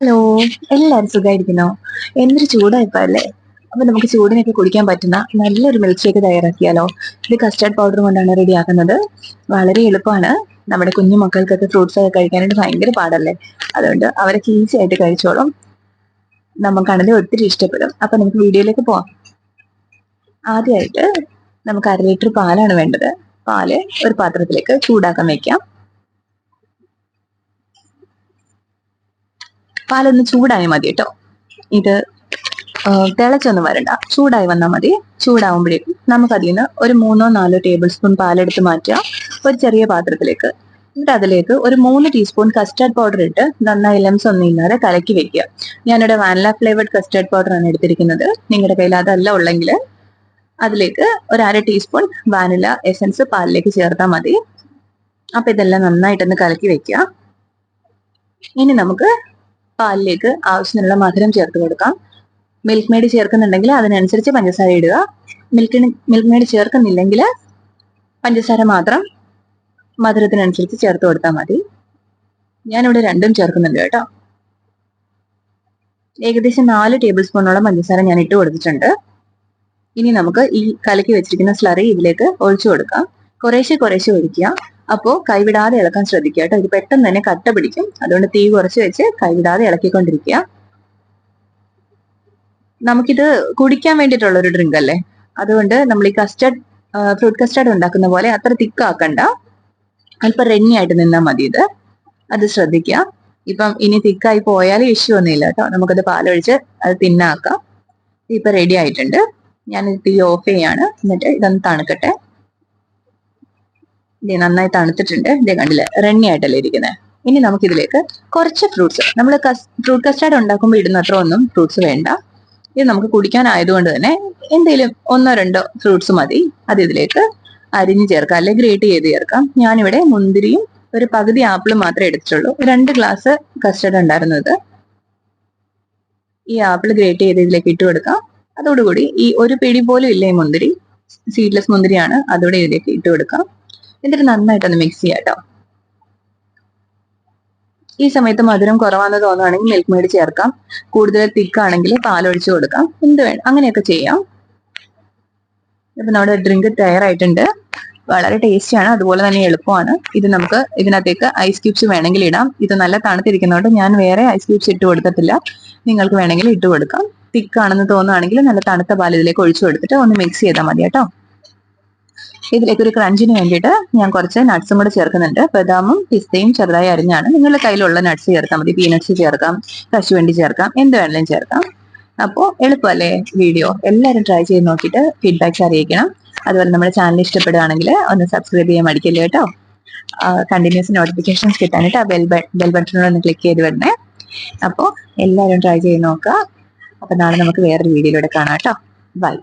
Hello എല്ലാരും സുഖമായിരിക്കുന്നോ എന്തൊരു ചൂടായിപ്പോ അല്ലേ അപ്പൊ നമുക്ക് ചൂടിനൊക്കെ കുടിക്കാൻ പറ്റുന്ന നല്ലൊരു മിൽക്ക് ഷേക്ക് തയ്യാറാക്കിയാലോ? ഇത് കസ്റ്റാർഡ് പൗഡർ കൊണ്ടാണ് റെഡിയാക്കുന്നത് വളരെ എളുപ്പമാണ്. നമ്മുടെ കുഞ്ഞു മക്കൾക്കൊക്കെ ഫ്രൂട്ട്സ് ഒക്കെ കഴിക്കാനായിട്ട് ഭയങ്കര പാടല്ലേ? അതുകൊണ്ട് അവരൊക്കെ ഈസി ആയിട്ട് കഴിച്ചോളും. നമുക്കാണെങ്കിൽ ഒത്തിരി ഇഷ്ടപ്പെടും. അപ്പൊ നമുക്ക് വീഡിയോയിലേക്ക് പോവാം. ആദ്യമായിട്ട് നമുക്ക് അര ലിറ്റർ പാലാണ് വേണ്ടത്. പാൽ ഒരു പാത്രത്തിലേക്ക് ചൂടാക്കാൻ വെക്കാം. പാലൊന്ന് ചൂടായി മതി കേട്ടോ. ഇത് തിളച്ചൊന്നും വരണ്ട. ചൂടായി വന്നാൽ മതി. ചൂടാവുമ്പോഴേക്കും നമുക്ക് അതിൽ നിന്ന് ഒരു മൂന്നോ നാലോ ടേബിൾ സ്പൂൺ പാലെടുത്ത് മാറ്റുക. ഒരു ചെറിയ പാത്രത്തിലേക്ക്. എന്നിട്ട് അതിലേക്ക് ഒരു മൂന്ന് ടീസ്പൂൺ കസ്റ്റാർഡ് പൗഡർ ഇട്ട് നന്നായി ലെംസ് ഒന്നും ഇല്ലാതെ കലക്കി വെക്കുക ഞാനിവിടെ വാനില ഫ്ലേവർഡ് കസ്റ്റാർഡ് പൗഡർ ആണ് എടുത്തിരിക്കുന്നത്. നിങ്ങളുടെ കയ്യിൽ അതല്ല ഉള്ളെങ്കിൽ അതിലേക്ക് ഒരു അര ടീസ്പൂൺ വാനില എസൻസ് പാലിലേക്ക് ചേർത്താൽ മതി. അപ്പൊ ഇതെല്ലാം നന്നായിട്ടൊന്ന് കലക്കി വെക്കുക ഇനി നമുക്ക് പാലിലേക്ക് ആവശ്യത്തിനുള്ള മധുരം ചേർത്ത് കൊടുക്കാം. മിൽക്ക് മെയ്ഡ് ചേർക്കുന്നുണ്ടെങ്കിൽ അതിനനുസരിച്ച് പഞ്ചസാര ഇടുക. മിൽക്ക് മിൽക്ക് മെയ്ഡ് ചേർക്കുന്നില്ലെങ്കിൽ പഞ്ചസാര മാത്രം മധുരത്തിനനുസരിച്ച് ചേർത്ത് കൊടുത്താൽ മതി. ഞാനിവിടെ രണ്ടും ചേർക്കുന്നുണ്ട് കേട്ടോ. ഏകദേശം നാല് ടേബിൾ സ്പൂണോളം പഞ്ചസാര ഞാൻ ഇട്ട് കൊടുത്തിട്ടുണ്ട്. ഇനി നമുക്ക് ഈ കലക്കി വെച്ചിരിക്കുന്ന സ്ലറി ഇതിലേക്ക് ഒഴിച്ചു കൊടുക്കാം. കുറേശ്ശെ കുറേശ്ശെ ഒഴിക്കുക. അപ്പോ കൈവിടാതെ ഇളക്കാൻ ശ്രദ്ധിക്കുക കേട്ടോ. ഇത് പെട്ടെന്ന് തന്നെ കട്ട പിടിക്കും. അതുകൊണ്ട് തീ കുറച്ച് വെച്ച് കൈവിടാതെ ഇളക്കിക്കൊണ്ടിരിക്കുക. നമുക്കിത് കുടിക്കാൻ വേണ്ടിയിട്ടുള്ള ഒരു ഡ്രിങ്ക് അല്ലേ? അതുകൊണ്ട് നമ്മൾ ഈ കസ്റ്റർഡ് ഫ്രൂട്ട് കസ്റ്റർഡ് ഉണ്ടാക്കുന്ന പോലെ അത്ര തിക്കാക്കണ്ട അല്പം റെന്നിയായിട്ട് നിന്നാൽ മതി ഇത്. അത് ശ്രദ്ധിക്കുക. ഇപ്പം ഇനി തിക്കായി പോയാലും ഇഷ്യൂ ഒന്നുമില്ല കേട്ടോ. നമുക്കത് പാലൊഴിച്ച് അത് തിന്നാക്കാം. ഇപ്പൊ റെഡി ആയിട്ടുണ്ട്. ഞാൻ തീ ഓഫ് ചെയ്യാണ്. എന്നിട്ട് ഇതൊന്ന് തണുക്കട്ടെ. ഇത് നന്നായി തണുത്തിട്ടുണ്ട്. ഇത് കണ്ടില്ലേ? റണ്ണി ആയിട്ടല്ലേ ഇരിക്കുന്നത് ഇനി നമുക്കിതിലേക്ക് കുറച്ച് ഫ്രൂട്ട്സ് നമ്മൾ ഫ്രൂട്ട് കസ്റ്റാർഡ് ഉണ്ടാക്കുമ്പോൾ ഇടുന്ന അത്ര ഒന്നും ഫ്രൂട്ട്സ് വേണ്ട. ഇത് നമുക്ക് കുടിക്കാനായതുകൊണ്ട് തന്നെ എന്തെങ്കിലും ഒന്നോ രണ്ടോ ഫ്രൂട്ട്സ് മതി. അത് ഇതിലേക്ക് അരിഞ്ഞ് ചേർക്കാം. അല്ലെങ്കിൽ ഗ്രേറ്റ് ചെയ്ത് ചേർക്കാം. ഞാനിവിടെ മുന്തിരിയും ഒരു പകുതി ആപ്പിളും മാത്രമേ എടുത്തിട്ടുള്ളൂ. രണ്ട് ഗ്ലാസ് കസ്റ്റർഡ് ഉണ്ടായിരുന്നത്. ഈ ആപ്പിൾ ഗ്രേറ്റ് ചെയ്ത് ഇതിലേക്ക് ഇട്ട് കൊടുക്കാം. അതോടുകൂടി ഈ ഒരു പിടി പോലും ഇല്ല ഈ മുന്തിരി. സീഡ്ലെസ് മുന്തിരിയാണ്. അതോടെ ഇതിലേക്ക് ഇട്ട് കൊടുക്കാം. എന്നിട്ട് നന്നായിട്ടൊന്ന് മിക്സ് ചെയ്യാം കേട്ടോ ഈ സമയത്ത് മധുരം കുറവാണെന്ന് തോന്നുകയാണെങ്കിൽ മിൽക്ക് മെയ്ഡ് ചേർക്കാം. കൂടുതൽ തിക്കാണെങ്കിൽ പാലൊഴിച്ചു കൊടുക്കാം. എന്ത് വേണം അങ്ങനെയൊക്കെ ചെയ്യാം. ഇപ്പൊ നമ്മുടെ ഡ്രിങ്ക് തയ്യാറായിട്ടുണ്ട്. വളരെ ടേസ്റ്റിയാണ് അതുപോലെ തന്നെ എളുപ്പമാണ്. ഇത് നമുക്ക് ഇതിനകത്തേക്ക് ഐസ് ക്യൂബ്സ് വേണമെങ്കിൽ ഇടാം. ഇത് നല്ല തണുത്തിരിക്കുന്നതുകൊണ്ട് ഞാൻ വേറെ ഐസ് ക്യൂബ്സ് ഇട്ട് കൊടുത്തിട്ടില്ല. നിങ്ങൾക്ക് വേണമെങ്കിൽ ഇട്ട് കൊടുക്കാം. തിക്കാണെന്ന് തോന്നുകയാണെങ്കിൽ നല്ല തണുത്ത പാൽ ഇതിലേക്ക് ഒഴിച്ചു കൊടുത്തിട്ട് ഒന്ന് മിക്സ് ചെയ്താൽ മതി കേട്ടോ. ഇതിലേക്ക് ഒരു ക്രഞ്ചിന് വേണ്ടിയിട്ട് ഞാൻ കുറച്ച് നട്ട്സും കൂടെ ചേർക്കുന്നുണ്ട്. ബദാമും പിസ്തയും ചെറുതായി അരിഞ്ഞാണ്. നിങ്ങളുടെ കയ്യിലുള്ള നട്ട്സ് ചേർത്താൽ മതി. പീനട്സ് ചേർക്കാം കശുവണ്ടി ചേർക്കാം എന്ത് വേണമെങ്കിലും ചേർക്കാം. അപ്പോൾ എളുപ്പമല്ലേ വീഡിയോ? എല്ലാവരും ട്രൈ ചെയ്ത് നോക്കിയിട്ട് ഫീഡ്ബാക്ക്സ് അറിയിക്കണം. അതുപോലെ നമ്മുടെ ചാനൽ ഇഷ്ടപ്പെടുകയാണെങ്കിൽ ഒന്ന് സബ്സ്ക്രൈബ് ചെയ്യാൻ മടിക്കല്ലേ കേട്ടോ? കണ്ടിന്യൂസ് നോട്ടിഫിക്കേഷൻസ് കിട്ടാനായിട്ട് ആ ബെൽ ബെൽ ഒന്ന് ക്ലിക്ക് ചെയ്ത് വരണേ അപ്പോൾ എല്ലാവരും ട്രൈ ചെയ്ത് നോക്കുക. അപ്പോൾ നാളെ നമുക്ക് വേറൊരു വീഡിയോയിലൂടെ കാണാം കേട്ടോ. ബൈ